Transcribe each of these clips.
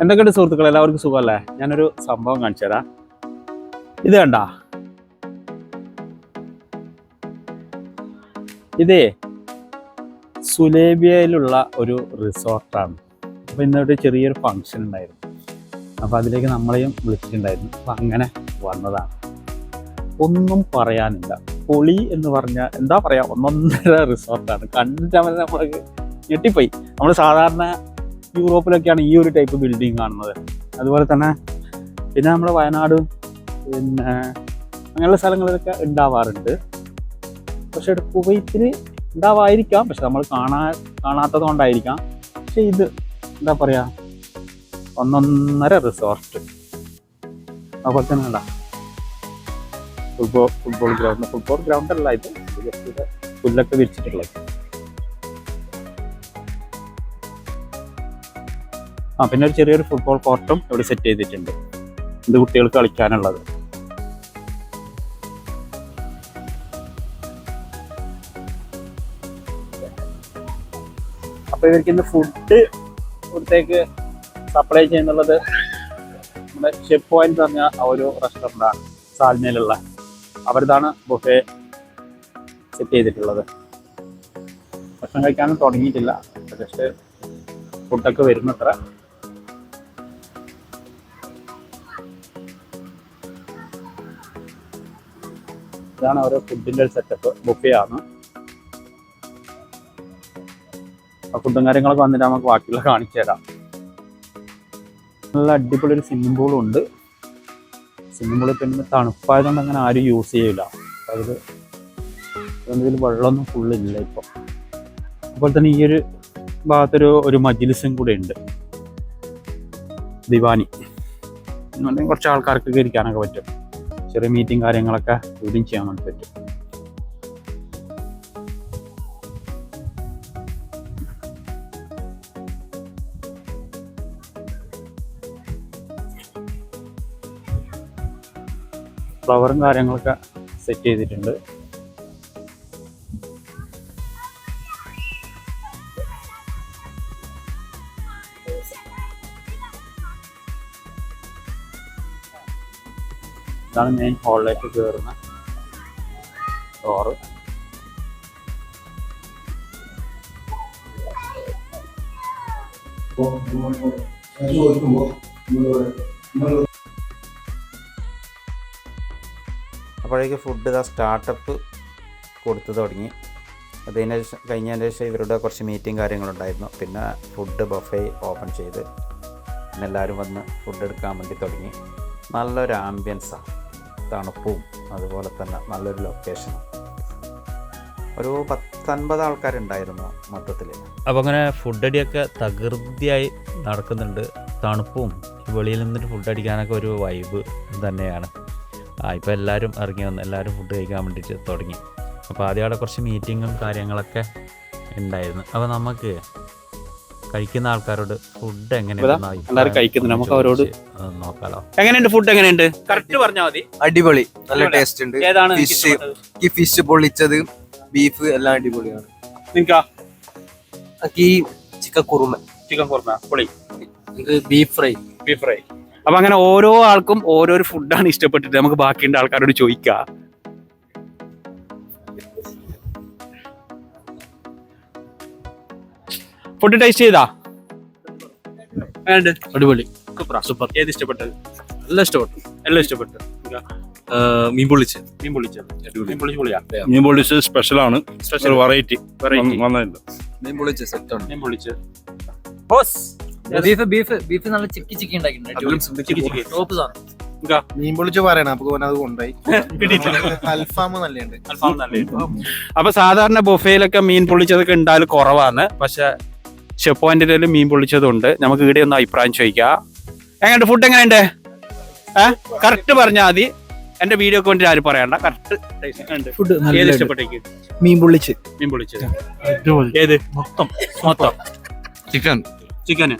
എന്തൊക്കെയുണ്ട് സുഹൃത്തുക്കൾ എല്ലാവർക്കും സുഖമല്ലേ? ഞാനൊരു സംഭവം കാണിച്ചു തരാം. ഇത് കണ്ട? ഇതേ സുലേബിയയിലുള്ള ഒരു റിസോർട്ടാണ്. അപ്പോൾ ഇന്നൊരു ചെറിയൊരു ഫങ്ഷൻ ഉണ്ടായിരുന്നു. അപ്പോൾ അതിലേക്ക് നമ്മളെയും വിളിച്ചിട്ടുണ്ടായിരുന്നു. അപ്പോൾ അങ്ങനെ വന്നതാണ്. ഒന്നും പറയാനില്ല. പൊളി എന്ന് പറഞ്ഞാൽ എന്താ പറയാ ഒന്നൊന്നര റിസോർട്ടാണ്. കണ്ടിട്ട് നമ്മൾക്ക് ഞെട്ടിപ്പോയി. നമ്മൾ സാധാരണ യൂറോപ്പിലൊക്കെയാണ് ഈ ഒരു ടൈപ്പ് ബിൽഡിംഗ് കാണുന്നത്. അതുപോലെ തന്നെ പിന്നെ നമ്മുടെ വയനാട് പിന്നെ അങ്ങനെയുള്ള സ്ഥലങ്ങളിലൊക്കെ ഉണ്ടാവാറുണ്ട്. പക്ഷെ കുവൈത്തിൽ ഉണ്ടാവായിരിക്കാം പക്ഷെ നമ്മൾ കാണാ കാണാത്തത് കൊണ്ടായിരിക്കാം. പക്ഷെ ഇത് എന്താ പറയാ? ഒന്നൊന്നര റിസോർട്ട് അതുപോലെ തന്നെ ഉണ്ടാ football football ground football ground അല്ല ഇത്. പുല്ലൊക്കെ വിരിച്ചിട്ടുള്ളത്. ആ പിന്നെ ഒരു ചെറിയൊരു ഫുട്ബോൾ കോർട്ടും ഇവിടെ സെറ്റ് ചെയ്തിട്ടുണ്ട്. ഇത് കുട്ടികൾക്ക് കളിക്കാനുള്ളത്. അപ്പൊ ഇവർക്ക് ഇന്ന് ഫുഡ് ഇവിടത്തേക്ക് സപ്ലൈ ചെയ്യുന്നുള്ളത് നമ്മുടെ ഷെഫ് പോയിന്റ് പറഞ്ഞ ഒരു റെസ്റ്റോറന്റാണ് സാൽമയിലുള്ള അവരിതാണ് ബുഫേ സെറ്റ് ചെയ്തിട്ടുള്ളത്. ഭക്ഷണം കഴിക്കാനും തുടങ്ങിയിട്ടില്ല. ജസ്റ്റ് ഫുഡൊക്കെ വരുന്നത്ര ഇതാണ് ഓരോ ഫുഡിന്റെ ഒരു സെറ്റപ്പ് ബുഫേ ആണ്. ഫുഡും കാര്യങ്ങളൊക്കെ വന്നിട്ട് നമുക്ക് ബാക്കിയുള്ള കാണിച്ചു തരാം. നല്ല അടിപൊളി ഒരു സ്വിമ്മിംഗ് പൂളും ഉണ്ട്. സ്വിമ്മിംഗ് പൂളിൽ പിന്നെ തണുപ്പായതുകൊണ്ട് അങ്ങനെ ആരും യൂസ് ചെയ്യില്ല അതിൽ ഇതിൽ വെള്ളമൊന്നും ഫുള്ളില്ല ഇപ്പം. അതുപോലെ തന്നെ ഈ ഒരു ഭാഗത്തൊരു ഒരു മജിലിസും കൂടെ ഉണ്ട്. ദിവാനി. എന്നുണ്ടെങ്കിൽ കുറച്ച് ആൾക്കാർക്ക് ഇരിക്കാനൊക്കെ പറ്റും. ചെറിയ മീറ്റിംഗ് കാര്യങ്ങളൊക്കെ ഇവിടെയും ചെയ്യാൻ വേണ്ടി പറ്റും. ഫ്ലവറും കാര്യങ്ങളൊക്കെ സെറ്റ് ചെയ്തിട്ടുണ്ട്. ഇതാണ് മെയിൻ ഹോളിലേക്ക് കയറുന്ന ഡോറ് അപ്പോഴേക്ക് ഫുഡ് ഇതാ സ്റ്റാർട്ടപ്പ് കൊടുത്തു തുടങ്ങി. അതിന് ശേഷം കഴിഞ്ഞതിന് ശേഷം ഇവരുടെ കുറച്ച് മീറ്റിംഗ് കാര്യങ്ങളുണ്ടായിരുന്നു. പിന്നെ ഫുഡ് ബഫേ ഓപ്പൺ ചെയ്ത്. പിന്നെ എല്ലാവരും വന്ന് ഫുഡ് എടുക്കാൻ വേണ്ടി തുടങ്ങി. നല്ലൊരു ആംബിയൻസാണ് തണുപ്പും അതുപോലെ തന്നെ നല്ലൊരു ലൊക്കേഷനും ഒരു പത്തൊൻപത് ആൾക്കാരുണ്ടായിരുന്നു മൊത്തത്തിൽ അപ്പോൾ അങ്ങനെ ഫുഡ് അടിയൊക്കെ തകൃതിയായി നടക്കുന്നുണ്ട്. തണുപ്പും വെളിയിൽ നിന്നിട്ട് ഫുഡ് അടിക്കാനൊക്കെ ഒരു വൈബ് തന്നെയാണ്. ആ ഇപ്പോൾ എല്ലാവരും ഇറങ്ങി വന്നു എല്ലാവരും ഫുഡ് കഴിക്കാൻ വേണ്ടിയിട്ട് തുടങ്ങി. അപ്പോൾ ആദ്യം അവിടെ കുറച്ച് മീറ്റിങ്ങും കാര്യങ്ങളൊക്കെ ഉണ്ടായിരുന്നു. അപ്പോൾ നമുക്ക് കഴിക്കുന്ന ആൾക്കാരോട് ഫുഡ് എങ്ങനെയാണ് കഴിക്കുന്നുണ്ട്. നമുക്ക് അവരോട് നോക്കാലോ. എങ്ങനെയുണ്ട് ഫുഡ് എങ്ങനെയുണ്ട്? കറക്റ്റ് പറഞ്ഞാൽ മതി. അടിപൊളി. നല്ല ടേസ്റ്റ് ഉണ്ട്. ഏതാണ് ഫിഷ് ഈ ഫിഷ് പൊള്ളിച്ചത് ബീഫ് എല്ലാം അടിപൊളിയാണ്. എനിക്ക് ഈ ചിക്കൻ കുറുമ. ചിക്കൻ കുറുമ. പൊളി. ബീഫ് ഫ്രൈ ബീഫ് ഫ്രൈ അപ്പൊ അങ്ങനെ ഓരോ ആൾക്കും ഓരോ ഫുഡാണ് ഇഷ്ടപ്പെട്ടിട്ട് നമുക്ക് ബാക്കിയുള്ള ആൾക്കാരോട് ചോദിക്കാം. ഫുഡ് ടേസ്റ്റ് ചെയ്താ? അടിപൊളി. സൂപ്പർ. ഏത് ഇഷ്ടപ്പെട്ടത്? എല്ലാം ഇഷ്ടപ്പെട്ടു. എല്ലാം ഇഷ്ടപ്പെട്ടു? മീൻ പൊള്ളിച്ച് മീൻ പൊള്ളിച്ചത്. മീൻ പൊള്ളിച്ച് പൊളിയാ? മീൻ പൊള്ളിച്ച് സ്പെഷ്യലാണ് സ്പെഷ്യൽ ഒരു വെറൈറ്റി വെറൈറ്റി വന്നില്ല മീൻ സെറ്റ് സെറ്റാണ് മീൻ പൊള്ളിച്ച്. ബോസ്. ബീഫ് ബീഫ് ബീഫ് നല്ല ചിക്കി ചിക്കി ഉണ്ടാക്കിയിട്ടുണ്ട്. ചിക്കി ടോപ്പ് സാധനം. മീൻ പൊളിച്ച് പറയണം. അപ്പൊ അത് കൊണ്ടായി അൽഫാം നല്ലുണ്ട് അൽഫാം നല്ല അപ്പൊ സാധാരണ ബൊഫയിലൊക്കെ മീൻ പൊള്ളിച്ചതൊക്കെ ഉണ്ടായാലും കുറവാണ്. പക്ഷെ ഷെഫ് പോയിന്റിലും മീൻ പൊള്ളിച്ചതുണ്ട്. നമുക്ക് ഇവിടെ ഒന്ന് അഭിപ്രായം ചോദിക്കാം. എങ്ങനെയുണ്ട്? ഫുഡ് എങ്ങനെയുണ്ട്? ഏ? കറക്റ്റ് പറഞ്ഞാൽ മതി. എന്റെ വീഡിയോക്ക് വേണ്ടി ആരും പറയണ്ട. കറക്റ്റ് ഫുഡ് ഏത് ഇഷ്ടപ്പെട്ടേക്ക്? മീൻ പൊള്ളിച്ച്. മീൻ പൊള്ളിച്ചത്. ഏത്? മൊത്തം. മൊത്തം. ചിക്കൻ ചിക്കന്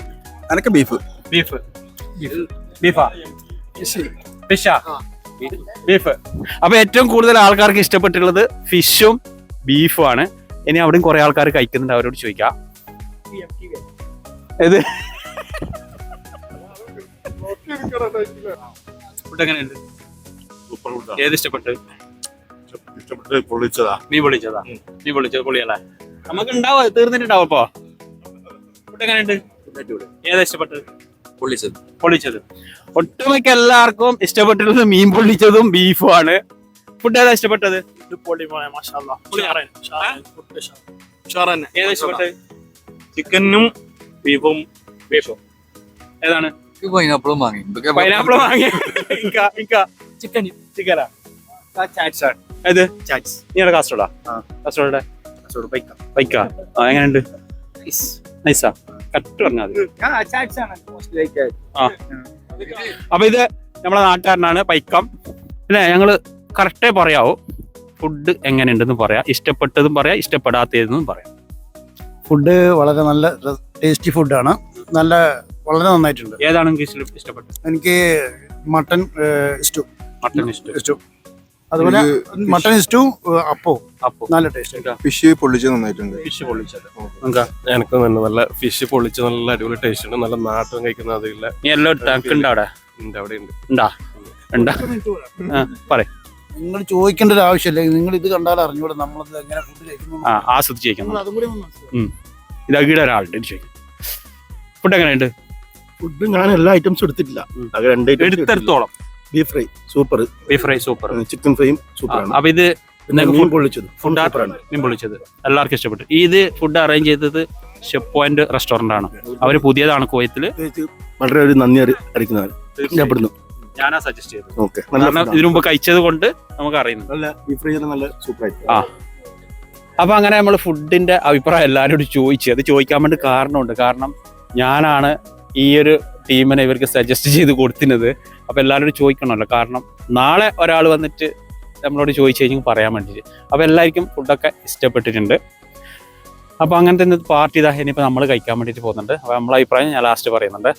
അനക്ക് ബീഫ് ബീഫ് ബീഫാ ഫിഷാ ബീഫ് അപ്പൊ ഏറ്റവും കൂടുതൽ ആൾക്കാർക്ക് ഇഷ്ടപ്പെട്ടുള്ളത് ഫിഷും ബീഫുമാണ് ആണ്. ഇനി അവിടെയും കുറെ ആൾക്കാർ കഴിക്കുന്നുണ്ട്. അവരോട് ചോദിക്കാം. ഇത് ഫുഡ് എങ്ങനെയുണ്ട് ഏത് ഇഷ്ടപ്പെട്ടു ഇഷ്ടപ്പെട്ട് പൊള്ളിച്ചതാ. നീ പൊള്ളിച്ചതാ? നീ പൊള്ളിച്ചത് പൊളിയല്ലേ നമുക്ക് ഉണ്ടാവോ തീർന്നിട്ടുണ്ടാവും അപ്പൊ? ഫുഡ് എങ്ങനെയുണ്ട് ഏതാ ഇഷ്ടപ്പെട്ടത്? പൊള്ളിച്ചത്. പൊള്ളിച്ചത്. ഒട്ടുമിക്ക എല്ലാവർക്കും ഇഷ്ടപ്പെട്ടിരുന്നത് മീൻ പൊള്ളിച്ചതും ബീഫും ആണ്. ഫുഡ് ഏതാ ഇഷ്ടപ്പെട്ടത്? ഏതാ ഇഷ്ടപ്പെട്ടത്? ചിക്കനും ബീഫും ബീഫും. ഏതാണ്? പൈനാപ്പിളും വാങ്ങി. പൈനാപ്പിളും വാങ്ങി. ചിക്കൻ ചിക്കനാ ഏത്? നീയുടെ കാസർഗോഡാ കാസർഗോഡ് പൈക്ക ആ? എങ്ങനെയുണ്ട്? നൈസാ കറക്റ്റ് പറഞ്ഞാൽ ആ അപ്പൊ ഇത് നമ്മളെ നാട്ടുകാരനാണ് പൈക്കം പിന്നെ ഞങ്ങൾ കറക്റ്റേ പറയാവൂ. ഫുഡ് എങ്ങനെയുണ്ടെന്ന് പറയാം. ഇഷ്ടപ്പെട്ടതും പറയാം ഇഷ്ടപ്പെടാത്തതെന്നും പറയാം. ഫുഡ് വളരെ നല്ല ടേസ്റ്റി ഫുഡാണ് നല്ല വളരെ നന്നായിട്ടുണ്ട്. ഏതാണ് നിങ്ങൾക്ക് ഇഷ്ടപ്പെട്ടത്? എനിക്ക് മട്ടൺ ഇഷ്ടു മട്ടൺ ഇഷ്ടം അതുപോലെ മട്ടൺ ഇഷ്ടു അപ്പോ അപ്പോ നല്ല ടേസ്റ്റ് ഫിഷ് പൊള്ളിച്ചത് നന്നായിട്ടുണ്ട്. ഫിഷ് പൊള്ളിച്ചത്. എനിക്ക് തന്നെ നല്ല ഫിഷ് പൊള്ളിച്ച് നല്ല അടിപൊളി ടേസ്റ്റ് ഉണ്ട്. നല്ല നാട്ടും കഴിക്കുന്ന അതില്ല. എല്ലാം ടാങ്ക് ഉണ്ടോ അവിടെ? ഉണ്ട് അവിടെ ഉണ്ട്? ഉണ്ടാ? ഉണ്ടാ പറയ്. നിങ്ങൾ ചോദിക്കേണ്ട ഒരു ആവശ്യമില്ല. നിങ്ങൾ ഇത് കണ്ടാൽ അറിഞ്ഞൂടെ നമ്മളത് എങ്ങനെ ഫുഡ് കഴിക്കുന്നു. ആ ആസ്വദിച്ച് കഴിക്കണം. അതും കൂടി ഒന്ന് മനസ്സിലാക്കണം. ഇത് അഗീടെ ഒരാളുണ്ട്. ഇത് ചോദിക്കും. ഫുഡ് എങ്ങനെയുണ്ട്? ഫുഡ് ഞാൻ എല്ലാ ഐറ്റംസും എടുത്തിട്ടില്ല. അത് രണ്ട് എടുത്തെടുത്തോളം. Beef fry super beef fry super chicken ഫ്രൈയും സൂപ്പറാണ് അപ്പൊ ഇത് പിന്നെ നിങ്ങൾക്ക് മീൻ പൊള്ളിച്ചത്. ഫുഡ് സൂപ്പറാണ് മീൻ പൊള്ളിച്ചത്. എല്ലാവർക്കും ഇഷ്ടപ്പെട്ടു. ഇത് ഫുഡ് അറേഞ്ച് ചെയ്തത് ഷെഫ് പോയിന്റ് റെസ്റ്റോറന്റ് ആണ്. അവർ പുതിയതാണ് കോയത്തിൽ പ്രത്യേകിച്ച് വളരെ ഒരു നന്ദി അറി- അറിയിക്കുന്നതാണ് ഇഷ്ടപ്പെടുന്നു. ഞാനാ സജസ്റ്റ് ചെയ്തത്. ഓക്കെ കാരണം ഇതിനു മുമ്പ് കഴിച്ചത് കൊണ്ട് നമുക്ക് അറിയുന്നു നല്ല ആ. അപ്പൊ അങ്ങനെ നമ്മൾ ഫുഡിന്റെ അഭിപ്രായം എല്ലാവരോടും ചോദിച്ചു അത് ചോദിക്കാൻ വേണ്ടി കാരണമുണ്ട്. കാരണം ഞാനാണ് ഈ ഒരു ടീമിനെ ഇവർക്ക് സജസ്റ്റ് ചെയ്ത് കൊടുത്തിരുന്നത്. അപ്പൊ എല്ലാവരോടും ചോദിക്കണമല്ലോ. കാരണം നാളെ ഒരാൾ വന്നിട്ട് നമ്മളോട് ചോദിച്ചു കഴിഞ്ഞാൽ പറയാൻ വേണ്ടിയിട്ട് അപ്പൊ എല്ലാവർക്കും ഫുഡൊക്കെ ഇഷ്ടപ്പെട്ടിട്ടുണ്ട്. അപ്പൊ അങ്ങനത്തെ പാർട്ടി ഇതാ ഇനിയിപ്പോ നമ്മൾ കഴിക്കാൻ വേണ്ടിയിട്ട് പോകുന്നുണ്ട്. അപ്പൊ നമ്മളെ അഭിപ്രായം ഞാൻ ലാസ്റ്റ് പറയുന്നുണ്ട്.